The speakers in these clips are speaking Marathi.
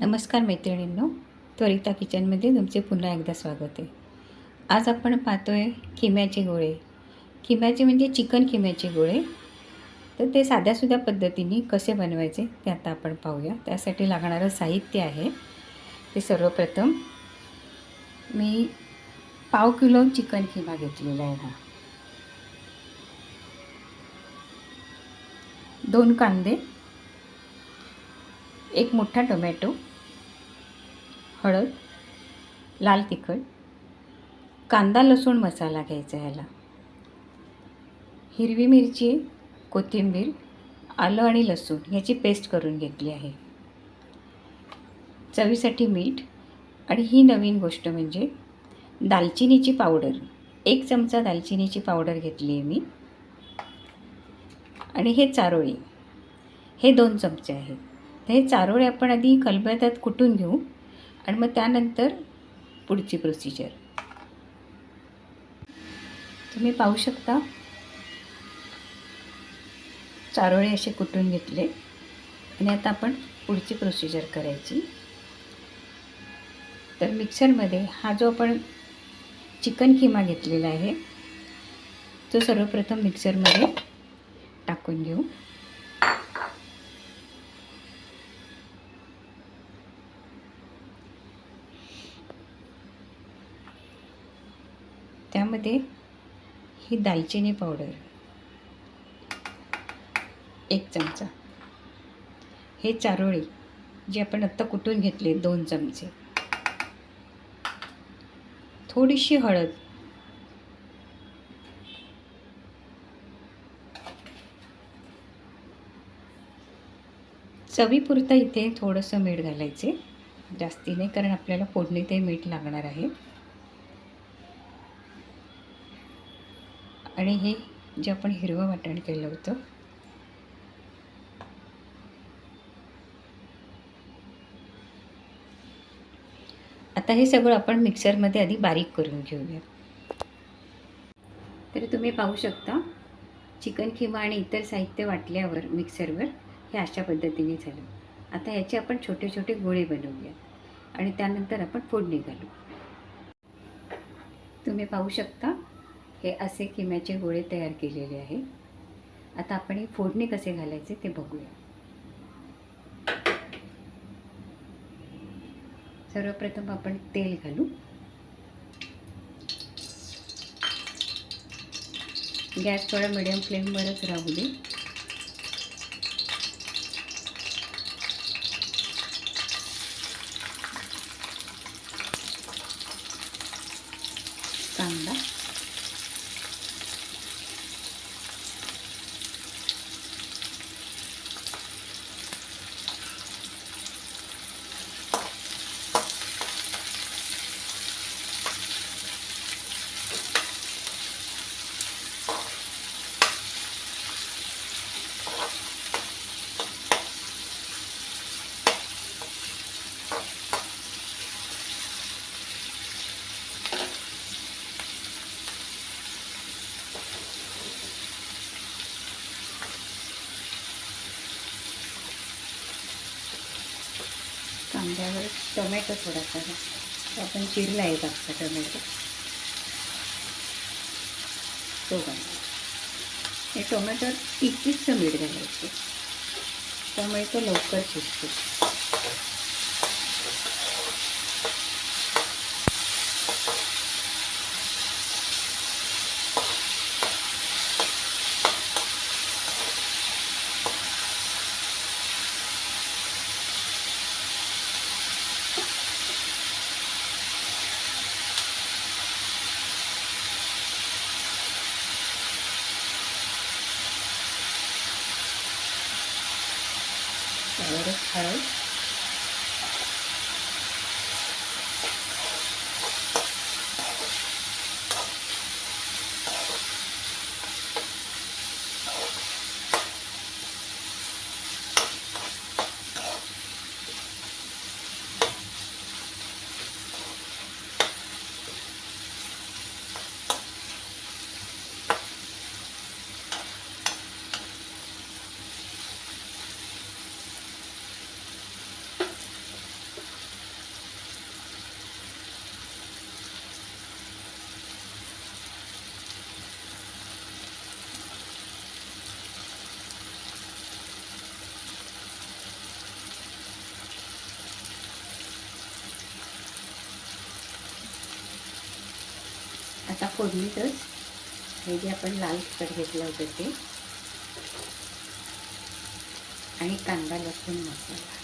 नमस्कार मैत्रिणींनो त्वरिता किचनमध्ये तुमचे पुन्हा एकदा स्वागत आहे. आज आपण पाहतो आहे किम्याचे गोळे. किम्याचे म्हणजे चिकन किम्याचे गोळे. तर ते साध्यासुद्धा पद्धतीने कसे बनवायचे ते आता आपण पाहूया. त्यासाठी लागणारं साहित्य आहे. ते सर्वप्रथम मी पाव किलो चिकन किमा घेतलेला आहे हा दोन कांदे एक मोठा टोमॅटो हळद लाल तिखट कांदा लसूण मसाला घ्यायचा ह्याला हिरवी मिरची कोथिंबीर आलं आणि लसूण ह्याची पेस्ट करून घेतली आहे. चवीसाठी मीठ आणि ही नवीन गोष्ट म्हणजे दालचिनीची पावडर. एक चमचा दालचिनीची पावडर घेतली आहे मी. आणि हे चारोळी. हे दोन चमचे आहेत. हे चारोळे आपण आधी खलबत्यात कुटून घेऊ? आणि मग त्यानंतर पुढची प्रोसिजर तुम्ही पाहू शकता चारोळे असे कुटून घेतले आणि आता आपण पुढची प्रोसिजर करायची. तर मिक्सरमध्ये हा जो आपण चिकन किमा घेतलेला आहे तो सर्वप्रथम मिक्सरमध्ये टाकून घेऊ. त्यामध्ये ही दालचिनी पावडर एक चमचा. हे चारोळी जे आपण आत्ता कुटून घेतले? दोन चमचे. थोडीशी हळद. चवीपुरतं इथे थोडंसं मीठ घालायचे. जास्ती नाही कारण आपल्याला फोडणी ते मीठ लागणार आहे. आणि हे जे आपण हिरवं वाटण केलं होतं. आता हे सगळं आपण मिक्सरमध्ये आधी बारीक करून घेऊया. तर तुम्ही पाहू शकता चिकन किमा आणि इतर साहित्य वाटल्यावर मिक्सरवर हे अशा पद्धतीने झालं. आता याचे आपण छोटे छोटे गोळे बनवूया आणि त्यानंतर आपण फोडणी घालू. तुम्ही पाहू शकता हे असे किम्याचे गोळे तयार केलेले आहे. आता आपण हे फोडणी कसे घालायचे ते बघूया. सर्वप्रथम आपण तेल घालू. गॅस थोडा मिडियम फ्लेमवरच राहू दे कांदा कांद्यावर टोमॅटो थोडासा तो आपण चिरला आहे टाकता टोमॅटो. तो हे टोमॅटो इतकीच मीठ घालायचं. त्यामुळे तो लवकर शिजतो. त्यावरच हळद आता फोडणीतच हे जे आपण लाल तिखट घेतलं होतं ते. आणि कांदा लसूण मसाला.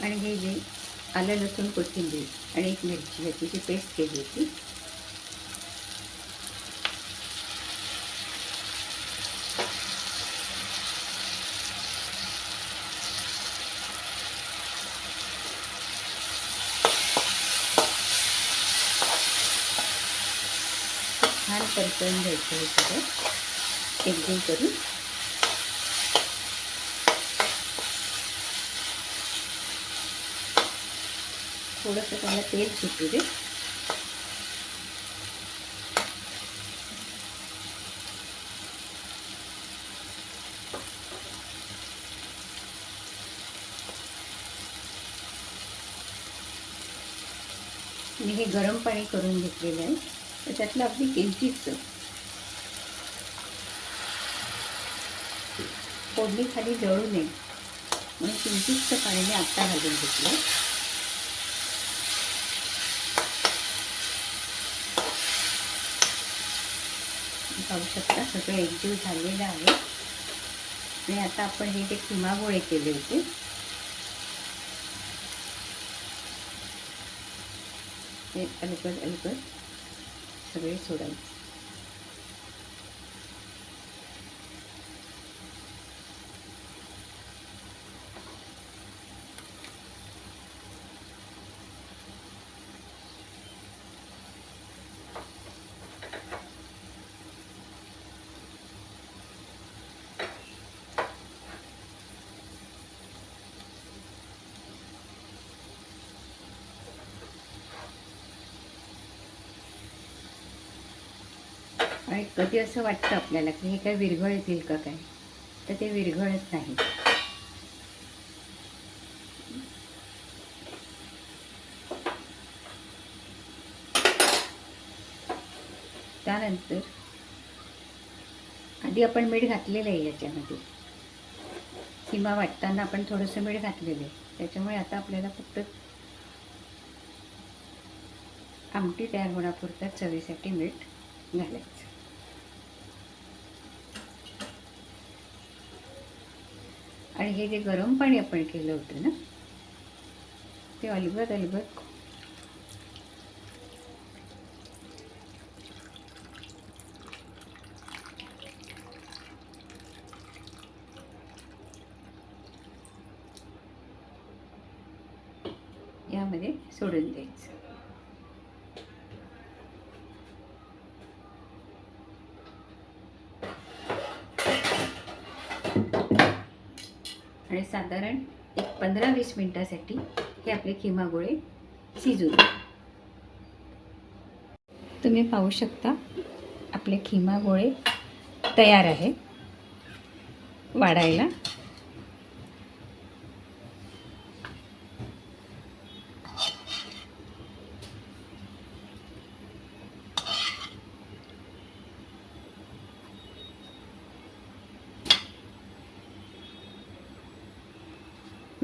आणि हे जे आलं लसूण कोथिंबीर आणि एक मिरची ह्याची जी पेस्ट केली होती परतून घ्यायचं हे सगळं. एकजीव करून. थोडंसं त्याला तेल सुटू दे. मी हे गरम पाणी करून घेतलेलं आहे. त्याच्यातलं त्यातलं अगदी किंचितचं फोडणी खाली जळू नये. म्हणून किंचितचं पाणी मी आत्ता घालून घेतलं. पाहू शकता सगळं एकजीव झालेलं आहे. आणि आता आपण हे जे किमा गोळे केले होते ते अलगद अलगद. सगळे सोडायचे आणि कधी असं वाटतं आपल्याला की हे काय विरघळ येतील का काय? तर ते विरघळत नाही. त्यानंतर आधी आपण मीठ घातलेलं आहे याच्यामध्ये. किंवा वाटताना आपण थोडंसं मीठ घातलेलं आहे. त्याच्यामुळे आता आपल्याला फक्त आमटी तयार होण्यापुरतं चवीसाठी मीठ घालायचं. आणि हे जे गरम पाणी आपण केलं होतं ना ते अलगद अलगद यामध्ये सोडून द्यायचं. आणि साधारण एक पंधरा वीस मिनटासाठी हे आपले किमा गोळे शिजू तुम्ही पाहू शकता आपले खिमा गोळे तयार आहे वाढायला.